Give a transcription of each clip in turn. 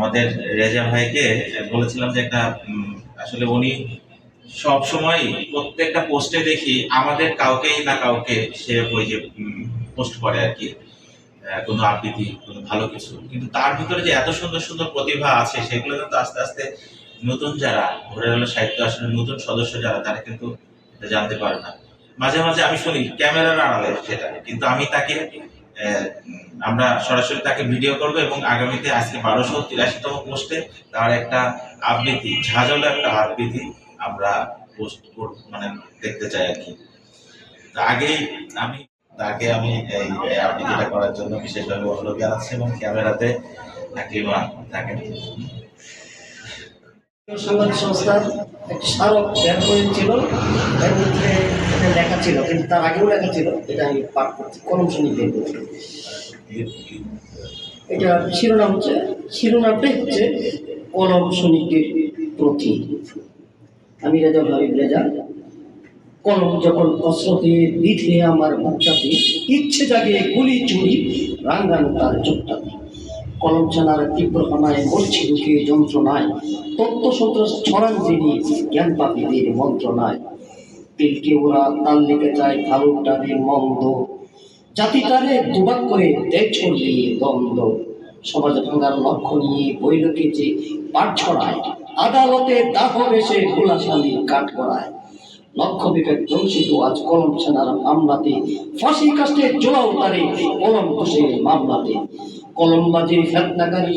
আমাদের রেজা ভাইকে বলেছিলাম যে একটা আসলে উনি সব সময় প্রত্যেকটা পোস্টে দেখি আমাদের কাউকেই না কাউকে সে ওই যে পোস্ট করে আর কি কোনো আবৃত্তি, কোনো ভালো কিছু। কিন্তু তার ভিতরে যে এত সুন্দর সুন্দর প্রতিভা আছে, সেগুলো কিন্তু আস্তে আস্তে নতুন যারা ঘুরে গেল সাহিত্য আসলে নতুন সদস্য যারা, তারা কিন্তু জানতে পারে না। মাঝে মাঝে আমি শুনি, ক্যামেরার আড়ালে সেটা, কিন্তু আমি তাকে আমরা সরাসরি তাকে ভিডিও করব এবং আগামীতে আজকে বারোশো তিরাশিতম পোস্টে তার একটা আবৃত্তি ঝাঁঝালো একটা আবৃত্তি আমরা পোস্ট মানে দেখতে চাই আর কি। আগেই আমি, তাকে আমি এই আবৃত্তিটা করার জন্য বিশেষভাবে অনুরোধ জানাচ্ছি এবং ক্যামেরাতে তাকে থাকেন। সাংবাদিক সংস্থার একটি স্মারক বের করেছিল এর মধ্যে এটা লেখা ছিল, কিন্তু তার আগেও লেখা ছিল এটা আমি পাঠ করছি, কলম শুনি বের করছি। এটা শিরোনাম হচ্ছে শিরোনামটাই হচ্ছে কলম সৈনিকের প্রতি। আমি রেজা ভাবিব রেজা, কলম যখন অস্ত্রতে বিধে আমার মুখটাতে, ইচ্ছে জাগে গুলি চুরি, রাঙ্গানো তার চোখটাতে। কলম ছানার তীব্র হানায় মরছি ঢুকে যন্ত্রণায়, তত্ত্ব সন্ত্রাস ছড়ান যিনি জ্ঞান পাপীদের মন্ত্রণায়। তিলকে ওরা তাল লেগে যায় ভালো তাদের মন্দ। জাতি তারে দুবাক করে দেয় ছড়িয়ে দ্বন্দ্ব। সমাজ ভাঙার লক্ষ্য নিয়ে বৈলকে যে পাঠ ছড়ায়, আদালতে দাহ বেশে গোলাশালী কাঠ করায় লক্ষ্য বিবেক দংশিত আজ কলম সেনার মামলাতে, ফাঁসি কাস্টে জোড়াও তারে কলম বসে মামলাতে। কলমবাজির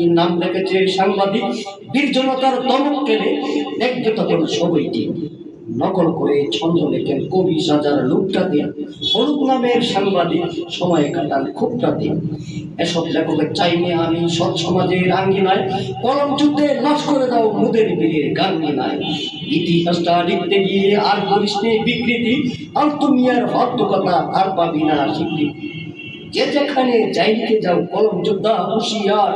নাম রেখেছে সাংবাদিক বীর জনতার দমক তখন নকল করে ছন্দ লেখেন কবি সাজার হলুদ নামের সাংবাদিক সময় কাটান এসব লেখকের চাইনি আমি সৎ সমাজের আঙ্গিনায় কলম যুদ্ধে লাশ করে দাও মুদের বীরের গাঙ্গিনায়। ইতিহাসটা লিখতে গিয়ে আর করিস বিকৃতি, আলতুমিয়ার হত্যকতা আর পাবি না স্বীকৃতি। যে যেখানে যাইতে যাও, কলম যোদ্ধা হুশিয়ার,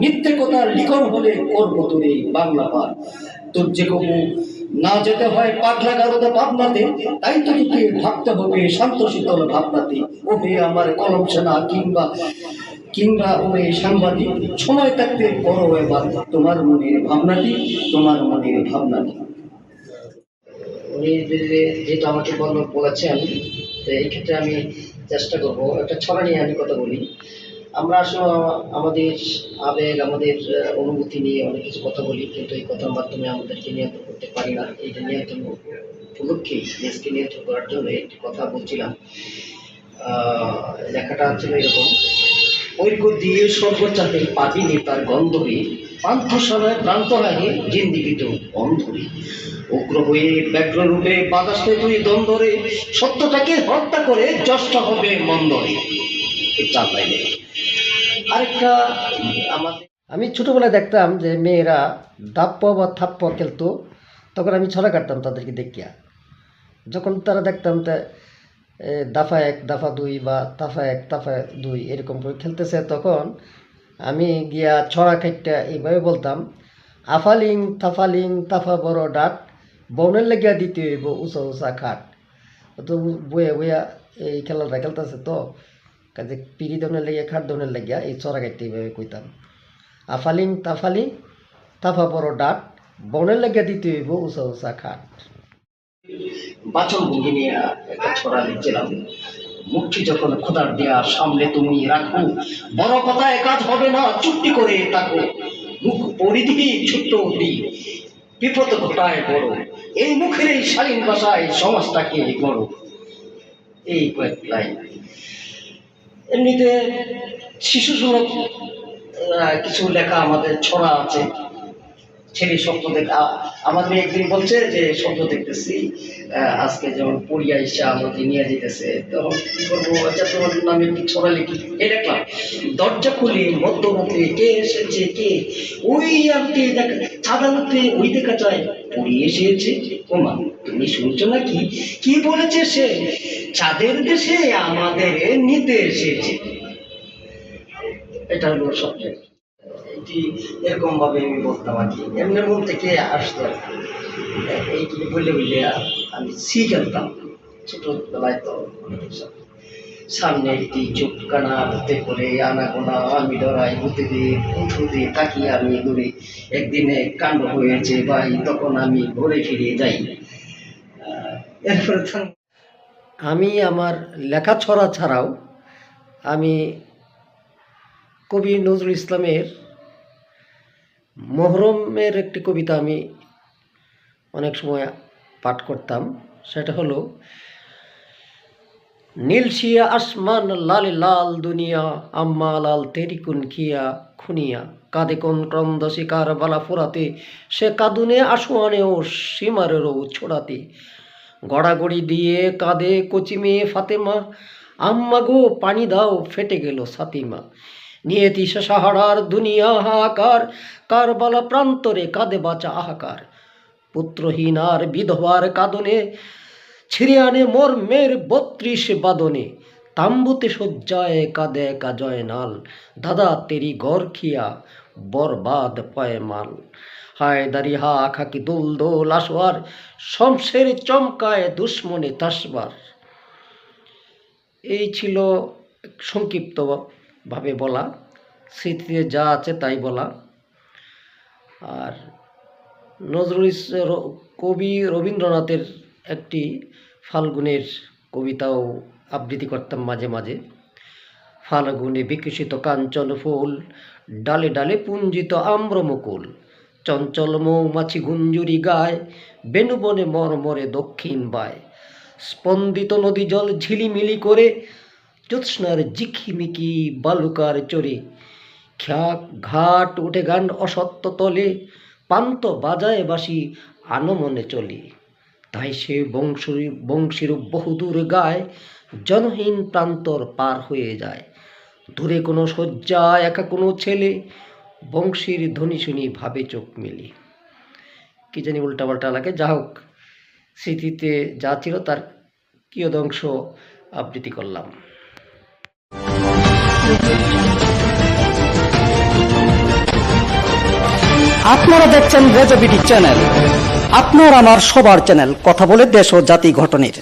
মিথ্যে কথার লিখন হলে করব তোর এই বাংলা পার তোর যে কবু না যেতে হয় পাগলা গারদে ভাবনাতে তাই তো তোকে ভাবতে হবে শান্ত শীতল ভাবনাতে। ও হে আমার কলম সেনা কিংবা কিংবা ওরে সাংবাদিক, সময় থাকতে বড় এবার তোমার মনের ভাবনাটি, তোমার মনের ভাবনাটি। উনি যেহেতু আমাকে বল বলেছেন, তো এই ক্ষেত্রে আমি চেষ্টা করব। একটা ছড়া নিয়ে আমি কথা বলি। আমরা আসলে আমাদের আবেগ, আমাদের অনুভূতি নিয়ে অনেক কিছু কথা বলি, কিন্তু এই কথার মাধ্যমে আমাদেরকে নিয়ন্ত্রণ করতে পারি না। এইটা নিয়ন্ত্রণ উপলক্ষে দেশকে নিয়ন্ত্রণ করার জন্য একটি কথা বলছিলাম। লেখাটা ছিল এরকম। ঐক্য দিয়ে স্বর্গ চাপে পাবি নেতার গন্ধরে পান্থশালায় প্রান্ত লাগে জিন্দিগিত অন্ধরে উগ্র হয়ে ব্যগ্র রূপে বাতাসে তুই দ্বন্দ্বরে, সত্যটাকে হত্যা করে যষ্ট হবে মন্দরে। লাইনে আরেকটা আমাদের আমি ছোটোবেলায় দেখতাম যে মেয়েরা দাপ্প বা থাপ্প খেলতো, তখন আমি ছড়া কাটতাম তাদেরকে দেখিয়া। যখন তারা দেখতাম তা দাফা এক, দাফা দুই বা তাফা এক, তাফা দুই এরকম করে খেলতেছে তখন আমি গিয়া ছড়া খাইটা এইভাবে বলতাম, আফালিং, তাফালিং, তাফা বড় ডাট, বনের লেগিয়া দিতে হইব উঁচা উঁচা খাট। তো বইয়া বইয়া এই খেলাটা খেলতেছে তো, কাজে পিড়ি দনের লেগিয়া, খাট দনের লেগিয়া এই ছড়া খাইতে এইভাবে কইতাম, আফালিং, তাফালিং, তাফা বড় ডাট, বনের লেগে দিতে হইব উঁচা উঁচা খাট। বাচন ভঙ্গি নিয়ে একটা ছড়া লিখছিলাম। মুক্তি যখন খোদার দেয়া সামনে তুমি রাখো, বড় কথা কাজ হবে না, চুক্তি করে থাকো মুখ পরিধি ছোট্ট অতি, বিপদ ঘটায় বড়। এই মুখের এই শালীন ভাষায় সমাজটাকে গড়। এই কয়েক লাইন। এমনিতে শিশু সুলভ কিছু লেখা আমাদের ছড়া আছে। ছেলে স্বপ্ন দেখ আমার মেয়ে একদিন বলছে যে, স্বপ্ন দেখতেছি আজকে যেমন পড়িয়া এসে আমাকে নিয়ে যেতেছে তখন কি করব? আচ্ছা তোমার নামে একটি ছড়া লিখি এই দেখলাম, দরজা খুলে মধ্যরাতে কে এসেছে, কে? ওই আনতে দেখা আদালতে ওই দেখা যায়, পড়িয়ে এসেছে। ওমা, তুমি শুনছো নাকি? কি বলেছে সে? চাঁদের দেশে আমাদের নিতে এসেছে। এটা হলো স্বপ্নের এটি এরকম ভাবে আমি বলতাম আর কি। এমনি মন থেকে আসতো আর কি। এইগুলি বললে বললে আমি শিখতাম ছোটবেলায় তো। সামনে একটি চুপকানা হতে করে আনাগোনা, আমি ডরাই ভূতে থাকি আমি দূরে একদিনে কাণ্ড হয়েছে, ভাই, তখন আমি ঘুরে ফিরে যাই। এরপরে আমি আমার লেখাছড়া ছাড়াও আমি কবি নজরুল ইসলামের মহরমের একটি কবিতা আমি অনেক সময় পাঠ করতাম, সেটা হলো নীলশিয়া আসমান, লাল লাল দুনিয়া, আম্মা লাল তেরিকুন খিয়া খুনিয়া। কাঁদে কোন ক্রন্দ শিকার বালা ফুরাতে, সে কাঁদুনে কাদুনে আসোয়ানেও সীমারেরও ছোড়াতে। গড়াগড়ি দিয়ে কাঁদে কচি মেয়ে ফাতেমা, আম্মা গো পানি দাও, ফেটে গেল সাতিমা। নিয়েতি সে সাহারার দুনিয়া হাহাকার কারবালা প্রান্তরে কাঁদে বাঁচা আহাকার পুত্রহীন আর বিধবার কাঁদনে, ছিঁড়ে আনে মর্মের বত্রিশ বাদনে। তাম্বুতে শয্যায় কাঁদে একা জয়নাল, দাদা তেরি গর খিয়া বরবাদ পয়মাল হায় দারি হা খাকি দোল দোল আসোয়ার শমশের চমকায় দুশ্মনে তাসবার। এই ছিল সংক্ষিপ্তভাবে বলা স্মৃতিতে যা আছে তাই বলা। আর নজরুল কবি রবীন্দ্রনাথের একটি ফাল্গুনের কবিতাও আবৃত্তি করতাম মাঝে মাঝে। ফাল্গুনে বিকশিত কাঞ্চন ফুল, ডালে ডালে পুঞ্জিত আম্রমুকুল, চঞ্চল মৌমাছি গুঞ্জুরি গায় বেনুবনে মরমরে দক্ষিণ বায়। স্পন্দিত নদী জল ঝিলিমিলি করে জ্যোৎস্নার ঝিকিমিকি বালুকার চরে। খ্যাক, ঘাট, উঠে গান অসত্য তলে, পান্ত বাজায় বাসি আনমনে চলে। তাই সে বংশী, বংশীর বহুদূর গায়, জনহীন প্রান্তর পার হয়ে যায়। দূরে কোনো শয্যা, একা কোনো ছেলে, বংশীর ধ্বনি শুনি ভাবে চোখ মেলি। কি জানি উল্টাপাল্টা লাগে, যা হোক, স্মৃতিতে যা ছিল তার কিয়দংশ আবৃত্তি করলাম। আপনারা দেখছেন রেজবিডি চ্যানেল। আপনার আমার সবার চ্যানেল কথা বলে দেশ ও জাতি ঘটনের